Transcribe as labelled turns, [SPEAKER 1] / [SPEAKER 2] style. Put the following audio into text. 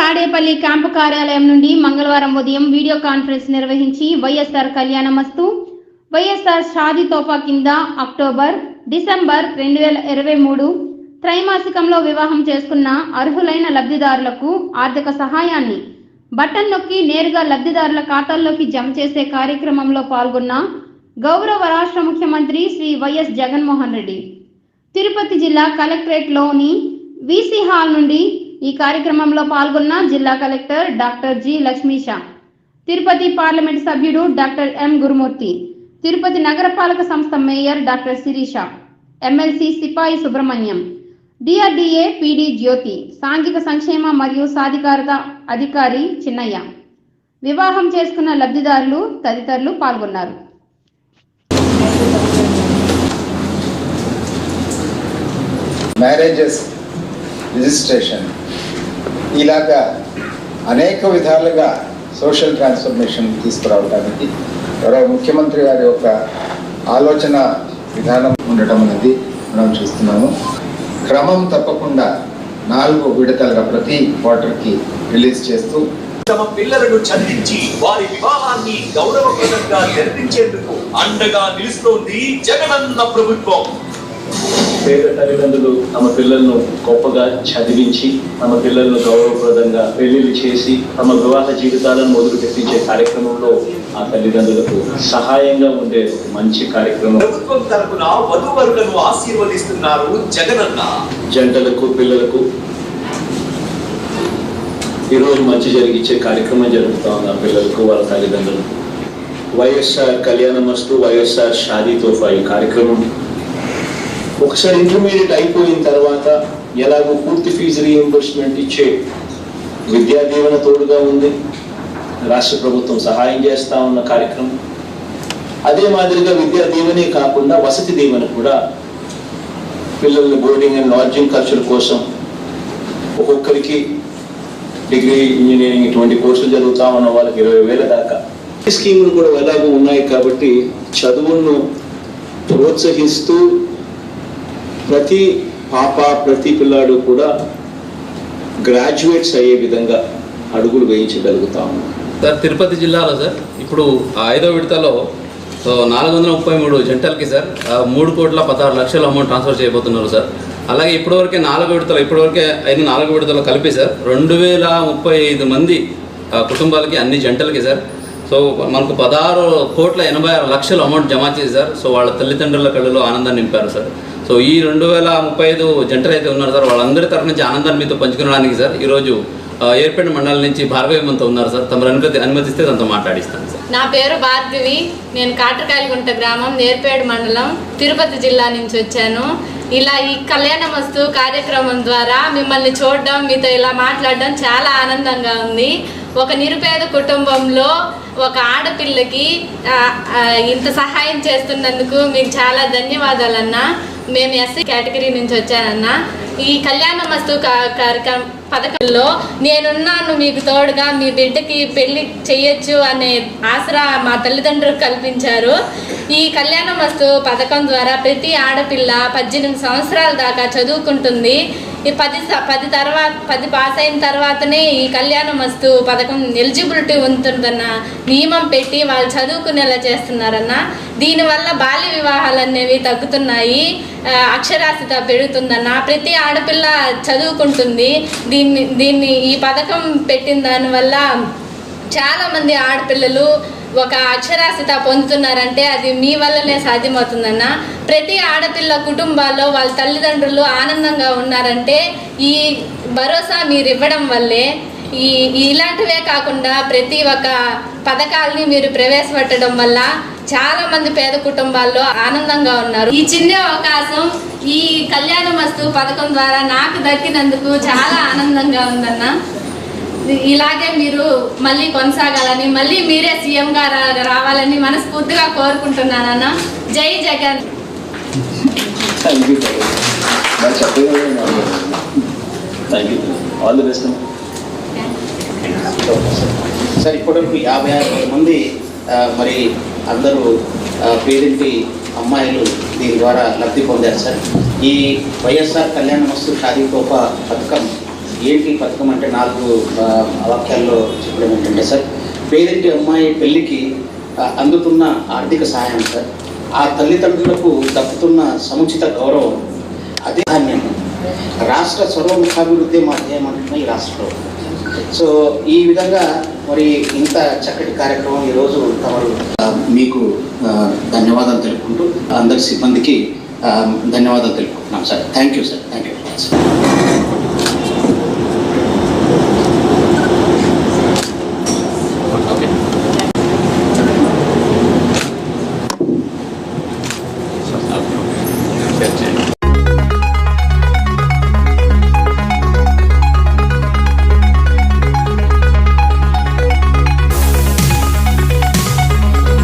[SPEAKER 1] Tadepalli camp కార్యాలయం నుండి మంగళవారం ఉదయం వీడియో కాన్ఫరెన్స్ నిర్వహించి వైఎస్ఆర్ కళ్యాణమస్తు వైఎస్ఆర్ షాదీ తోపా కింద అక్టోబర్ డిసెంబర్ రెండు వేల ఇరవై మూడు త్రైమాసికంలో వివాహం చేసుకున్న అర్హులైన లబ్ధిదారులకు ఆర్థిక సహాయాన్ని బటన్ నొక్కి నేరుగా లబ్ధిదారుల ఖాతాల్లోకి జమ చేసే కార్యక్రమంలో పాల్గొన్న గౌరవ రాష్ట్ర ముఖ్యమంత్రి శ్రీ వైఎస్ జగన్మోహన్ రెడ్డి. తిరుపతి జిల్లా కలెక్టరేట్లోని వీసీ హాల్ నుండి ఈ కార్యక్రమంలో పాల్గొన్న జిల్లా collector doctor G Lakshmisha Tirupati parliament సభ్యుడు డాక్టర్ ఎం గురుమూర్తి తిరుపతి నగరపాలక సంస్థ మేయర్ డాక్టర్ శిరీష ఎమ్మెల్సీ సిపాయి సుబ్రహ్మణ్యం డిఆర్డిఏ పిడి జ్యోతి సాంఘిక సంక్షేమ మరియు సాధికారత అధికారి చిన్నయ్య. వివాహం చేసుకున్న లబ్ధిదారులు తదితరులు పాల్గొన్నారు.
[SPEAKER 2] మ్యారేజెస్ రిజిస్ట్రేషన్ ఇలాగా అనేక విధాలుగా సోషల్ ట్రాన్స్ఫర్మేషన్ తీసుకురావడానికి గౌరవ ముఖ్యమంత్రి గారి యొక్క ఆలోచన విధానం ఉండటం అనేది మనం చూస్తున్నాము. క్రమం తప్పకుండా నాలుగు విడతలుగా ప్రతి క్వార్టర్కి రిలీజ్ చేస్తూ
[SPEAKER 3] తమ పిల్లలను చదివించి వారి వివాహాన్ని గౌరవప్రదంగా జరిపించేందుకు అండగా నిలుస్తోంది జగనన్న ప్రభుత్వం.
[SPEAKER 4] పేద తల్లిదండ్రులు తమ పిల్లలను గొప్పగా చదివించి తమ పిల్లలను గౌరవప్రదంగా పెళ్ళిళ్ళు చేసి తమ వివాహ జీవితాలను మొదలు పెట్టించే కార్యక్రమంలో ఆ తల్లిదండ్రులకు సహాయంగా ఉండే మంచి కార్యక్రమం.
[SPEAKER 3] ప్రభుత్వం తరపున వధూవరులను ఆశీర్వదిస్తున్నారు జగనన్న.
[SPEAKER 4] జంటలకు పిల్లలకు ఈరోజు మంచి జరిగించే కార్యక్రమం జరుగుతూ ఉంది ఆ పిల్లలకు వాళ్ళ తల్లిదండ్రులకు? వైఎస్ఆర్ కళ్యాణమస్తు వైఎస్ఆర్ షాదీ తోఫా ఈ కార్యక్రమం ఒకసారి ఇంటర్మీడియట్ అయిపోయిన తర్వాత ఎలాగో పూర్తి ఫీజు రీఎంబర్స్మెంట్ ఇచ్చే విద్యా దీవెన తోడుగా ఉంది. రాష్ట్ర ప్రభుత్వం సహాయం చేస్తా ఉన్న కార్యక్రమం. అదే మాదిరిగా విద్యా దీవెనే కాకుండా వసతి దీవెన కూడా పిల్లల్ని బోర్డింగ్ అండ్ లాడ్జింగ్ ఖర్చుల కోసం ఒక్కొక్కరికి డిగ్రీ ఇంజనీరింగ్ ఇటువంటి కోర్సులు జరుగుతూ ఉన్న వాళ్ళకి ఇరవై వేల దాకా. ఈ స్కీములు కూడా ఎలాగో ఉన్నాయి కాబట్టి చదువులను ప్రోత్సహిస్తూ ప్రతి పాప ప్రతి పిల్లాడు కూడా గ్రాడ్యుయేట్స్ అయ్యే విధంగా అడుగులు వేయించగలుగుతాము
[SPEAKER 5] సార్ తిరుపతి జిల్లాలో సార్ ఇప్పుడు ఆ ఐదో విడతలో నాలుగు వందల ముప్పై మూడు జంటలకి సార్ మూడు కోట్ల పదహారు లక్షల అమౌంట్ ట్రాన్స్ఫర్ చేయబోతున్నారు సార్. అలాగే ఇప్పటివరకే నాలుగు విడతలు ఇప్పటివరకే ఐదు నాలుగు విడతలు కలిపి సార్ రెండు వేల ముప్పై ఐదు మంది ఆ, కుటుంబాలకి అన్ని జంటలకి సార్. సో మనకు పదహారు కోట్ల ఎనభై ఆరు లక్షల అమౌంట్ జమ చేసి సార్ సో వాళ్ళ తల్లిదండ్రుల కళ్ళలో ఆనందాన్ని నింపారు సార్. సో ఈ రెండు వేల ముప్పై ఐదు జంటలు అయితే ఉన్నారు సార్ వాళ్ళందరి తరఫు నుంచి ఆనందాన్ని మీతో పంచుకోవడానికి సార్ ఈరోజు ఏర్పేట మండలం నుంచి భార్గవి ఉన్నారు సార్. తమరు అనుమతి అనుమతిస్తే తనతో మాట్లాడిస్తాను సార్.
[SPEAKER 6] నా పేరు భార్గవి. నేను కాటకాయలగుంట గ్రామం నేర్పేడు మండలం తిరుపతి జిల్లా నుంచి వచ్చాను. ఇలా ఈ కళ్యాణమస్తు కార్యక్రమం ద్వారా మిమ్మల్ని చూడడం మీతో ఇలా మాట్లాడడం చాలా ఆనందంగా ఉంది. ఒక నిరుపేద కుటుంబంలో ఒక ఆడపిల్లకి ఇంత సహాయం చేస్తున్నందుకు మీకు చాలా ధన్యవాదాలన్నా. మేము ఎస్సీ కేటగిరీ నుంచి వచ్చానన్నా. ఈ కళ్యాణ మస్తు కా- కార్యక్రమం పథకంలో నేనున్నాను మీకు తోడుగా మీ బిడ్డకి పెళ్ళి చేయొచ్చు అనే ఆసరా మా తల్లిదండ్రులు కల్పించారు. ఈ కళ్యాణ వస్తు పథకం ద్వారా ప్రతి ఆడపిల్ల పద్దెనిమిది సంవత్సరాల దాకా చదువుకుంటుంది. ఈ పది స- పది తర్వాత పది పాస్ అయిన తర్వాతనే ఈ కళ్యాణ వస్తు పథకం ఎలిజిబిలిటీ ఉంటుందన్న నియమం పెట్టి వాళ్ళు చదువుకునేలా చేస్తున్నారన్న. దీనివల్ల బాల్య వివాహాలు అనేవి తగ్గుతున్నాయి అక్షరాస్యత పెరుగుతుందన్న. ప్రతి ఆడపిల్ల చదువుకుంటుంది. దీన్ని దీన్ని ఈ పథకం పెట్టిన దానివల్ల చాలామంది ఆడపిల్లలు ఒక అక్షరాస్యత పొందుతున్నారంటే అది మీ వల్లనే సాధ్యమవుతుందన్న. ప్రతి ఆడపిల్ల కుటుంబాల్లో వాళ్ళ తల్లిదండ్రులు ఆనందంగా ఉన్నారంటే ఈ భరోసా మీరు ఇవ్వడం వల్లే ఈ ఇలాంటివే కాకుండా ప్రతి ఒక్క పథకాలని మీరు ప్రవేశపెట్టడం వల్ల చాలా మంది పేద కుటుంబాల్లో ఆనందంగా ఉన్నారు. ఈ చిన్న అవకాశం ఈ కళ్యాణ వస్తు పథకం ద్వారా నాకు దక్కినందుకు చాలా ఆనందంగా ఉందన్న. ఇలాగే మీరు మళ్ళీ కొనసాగాలని మళ్ళీ మీరే సీఎంగా రా- రావాలని మనస్ఫూర్తిగా కోరుకుంటున్నానన్న. జై Jagan.
[SPEAKER 4] All the best
[SPEAKER 7] sir ఇప్పటివరకు యాభై ఆరు మంది మరి అందరూ పేరింటి అమ్మాయిలు దీని ద్వారా లబ్ధి పొందారు సార్. ఈ వైఎస్ఆర్ కళ్యాణ మస్తు షాదీ పథకం ఏంటి పథకం అంటే నాలుగు వాక్యాల్లో చెప్పడం ఏంటంటే సార్ పేరింటి అమ్మాయి పెళ్ళికి అందుతున్న ఆర్థిక సహాయం సార్. ఆ తల్లిదండ్రులకు దక్కుతున్న సముచిత గౌరవం అదే ధాన్యం. రాష్ట్ర సర్వముఖాభివృద్ధి మాధ్యమం అంటున్నాయి ఈ రాష్ట్రంలో సో ఈ విధంగా మరి ఇంత చక్కటి కార్యక్రమం ఈరోజు తమరు మీకు ధన్యవాదాలు తెలుపుకుంటూ అందరి సిబ్బందికి ధన్యవాదాలు తెలుపుకుంటున్నాం sir. Thank you sir thank you